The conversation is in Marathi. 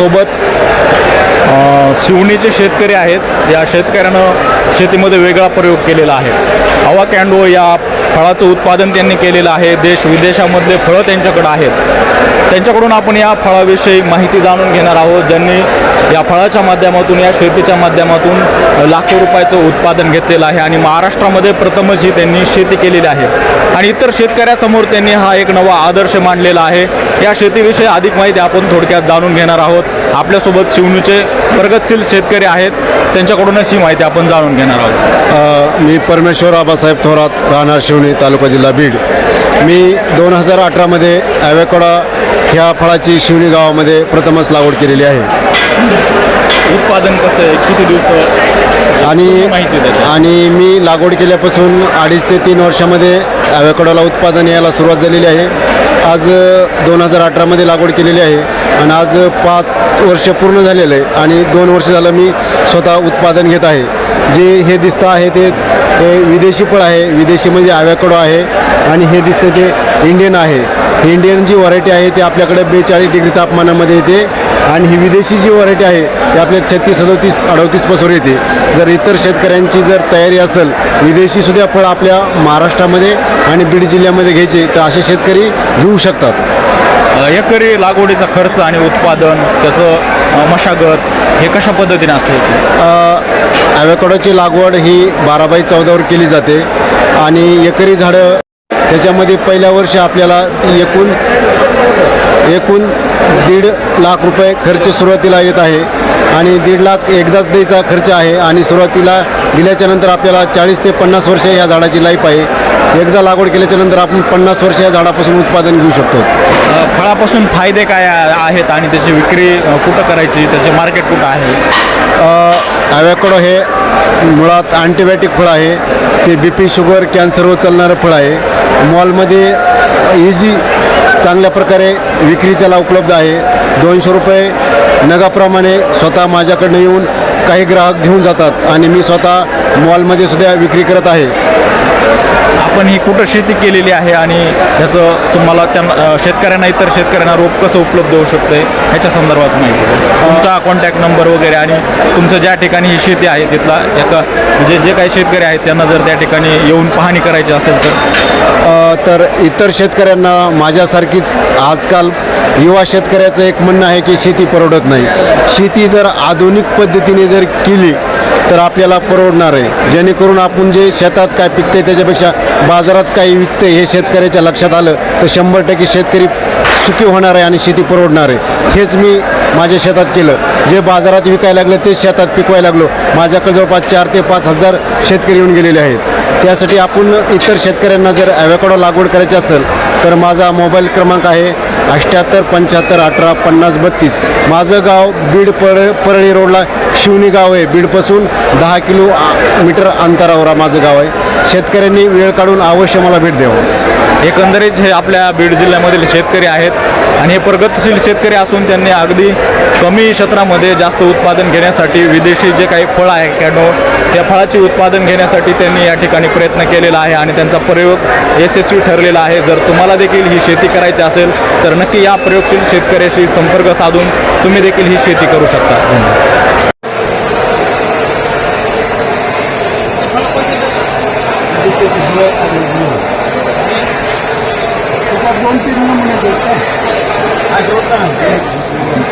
सोबत शिवणीचे शेतकरी आहेत. या शेतकऱ्यानं शेतीमध्ये वेगळा प्रयोग केलेला आहे. हवा कॅन्डो या फळाचं उत्पादन त्यांनी केलेलं आहे. देश विदेशामधले फळं त्यांच्याकडं आहेत. त्यांच्याकडून आपण या फळाविषयी माहिती जाणून घेणार आहोत. ज्यांनी या फळाच्या माध्यमातून या शेतीच्या माध्यमातून लाखो रुपयाचं उत्पादन घेतलेलं आहे आणि महाराष्ट्रामध्ये प्रथमच ही त्यांनी शेती केलेली आहे. आणि इतर शेतकऱ्यासमोर त्यांनी हा एक नवा आदर्श मांडलेला आहे. या शेतीविषयी अधिक माहिती आपण थोडक्यात जाणून घेणार आहोत. आपल्यासोबत शिवणीचे प्रगतशील शेतकरी आहेत. त्यांच्याकडूनच ही माहिती आपण जाणून घेणार आहोत. मी परमेश्वर आबासाहेब थोरात राहणार शिवणी तालुका जिल्हा बीड. मी दोन हजार अठरामध्ये ॲवेकोडा ह्या फळाची शिवणी गावामध्ये प्रथमच लागवड केलेली आहे. उत्पादन कसं आहे? किती दिवस आणि. आणि मी लागवड केल्यापासून अडीच ते तीन वर्षामध्ये ॲवेकोडाला उत्पादन यायला सुरुवात झालेली आहे. आज दोन हजार अठरामध्ये लागवड केलेली आहे. आणि आज पाच वर्ष पूर्ण झालेलं आहे. आणि दोन वर्ष झालं मी स्वतः उत्पादन घेत आहे. जे हे दिसतं आहे ते विदेशी फळ आहे. विदेशी म्हणजे ॲवेकोडो आहे. आणि हे दिसतं ते इंडियन आहे. इंडियन जी व्हरायटी आहे ती आपल्याकडे बेचाळीस डिग्री तापमानामध्ये येते. आणि ही विदेशी जी व्हरायटी आहे ती आपल्या छत्तीस सदोतीस अडतीसपासून येते. जर इतर शेतकऱ्यांची जर तयारी असेल विदेशी सुद्धा फळ आपल्या महाराष्ट्रामध्ये आणि बीड जिल्ह्यामध्ये घ्यायचे तर असे शेतकरी घेऊ शकतात. एकरी लागवडीचा खर्च आणि उत्पादन त्याचं मशागत हे कशा पद्धतीने असते ॲवेकोडोची लागवड ही बारा बाय चौदावर केली जाते. आणि एकरी झाडं त्याच्यामध्ये पहिल्या वर्षी आपल्याला एकूण एकूण दीड लाख रुपये खर्च सुरुवातीला येत आहे आणि दीड लाख एकदाच द्यायचा खर्च आहे आणि सुरुवातीला दिल्याच्या नंतर आपल्याला चाळीस ते पन्नास वर्ष या झाडाची लाईफ आहे. एकदा लागवड केल्याच्यानंतर आपण पन्नास वर्ष या झाडापासून उत्पादन घेऊ शकतो. फळापासून फायदे काय आहेत आणि त्याची विक्री कुठं करायची त्याचे मार्केट कुठं आहे? ॲवॅकडो हे मुळात अँटीबायोटिक फळ आहे. ते बी पी शुगर कॅन्सरवर चालणारं फळ आहे. मॉलमध्ये इझी चांगल्या प्रकारे विक्री त्याला उपलब्ध आहे. दोनशे रुपये नगाप्रमाणे स्वतः माझ्याकडनं येऊन काही ग्राहक घेऊन जातात आणि मी स्वतः मॉलमध्ये सुद्धा विक्री करत आहे. आपण ही कुठं शेती केलेली आहे आणि त्याचं तुम्हाला त्या शेतकऱ्यांना इतर शेतकऱ्यांना रोप कसं उपलब्ध होऊ शकतं ह्याच्या संदर्भात माहिती तुमचा कॉन्टॅक्ट नंबर वगैरे आणि तुमचं ज्या ठिकाणी ही शेती आहे तिथला एका म्हणजे जे काही शेतकरी आहेत त्यांना जर त्या ठिकाणी येऊन पाहणी करायची असेल तर? तर इतर शेतकऱ्यांना माझ्यासारखीच आजकाल युवा शेतकऱ्याचं एक म्हणणं आहे की शेती परवडत नाही. शेती जर आधुनिक पद्धतीने जर केली तर आपल्याला परवडणार आहे. जेणेकरून आपण जे शेतात काय पिकते त्याच्यापेक्षा बाजारात काही विकते हे शेतकऱ्याच्या लक्षात आलं तर शंभर टक्के शेतकरी सुखी होणार आहे आणि शेती परवडणार आहे. हेच मी माझ्या शेतात केलं. जे बाजारात विकायला लागलं तेच शेतात पिकवायला लागलो. माझ्याकडे जवळपास चार ते पाच हजार शेतकरी येऊन गेलेले आहेत. त्यासाठी आपण इतर शेतकऱ्यांना जर ॲव्याकडो लागवड करायची असेल तर माझा मोबाईल क्रमांक आहे अठ्ठ्याहत्तर पंच्याहत्तर अठरा पन्नास बत्तीस. माझं गाव बीड पर परळी रोडला शिवणी गाव आहे. बीडपासून दहा किलो आ- मीटर अंतरावर माझं गाव आहे. शेतकऱ्यांनी वेळ काढून अवश्य मला भेट द्यावं. एकंदरीत हे आपल्या बीड जिल्ह्यामधील शेतकरी आहेत आणि हे प्रगतशील शेतकरी असून त्यांनी अगदी कमी क्षेत्रामध्ये जास्त उत्पादन घेण्यासाठी विदेशी जे काही फळ आहे कॅडो त्या फळाचे उत्पादन घेण्यासाठी त्यांनी या ठिकाणी प्रयत्न केलेला आहे आणि त्यांचा प्रयोग यशस्वी ठरलेला आहे. जर तुम्हाला देखील ही शेती करायची असेल तर नक्की या प्रयोगशील शेतकऱ्याशी संपर्क साधून तुम्ही देखील ही शेती करू शकता. धन्यवाद. do ano teve uma mulher dele. Ajuda.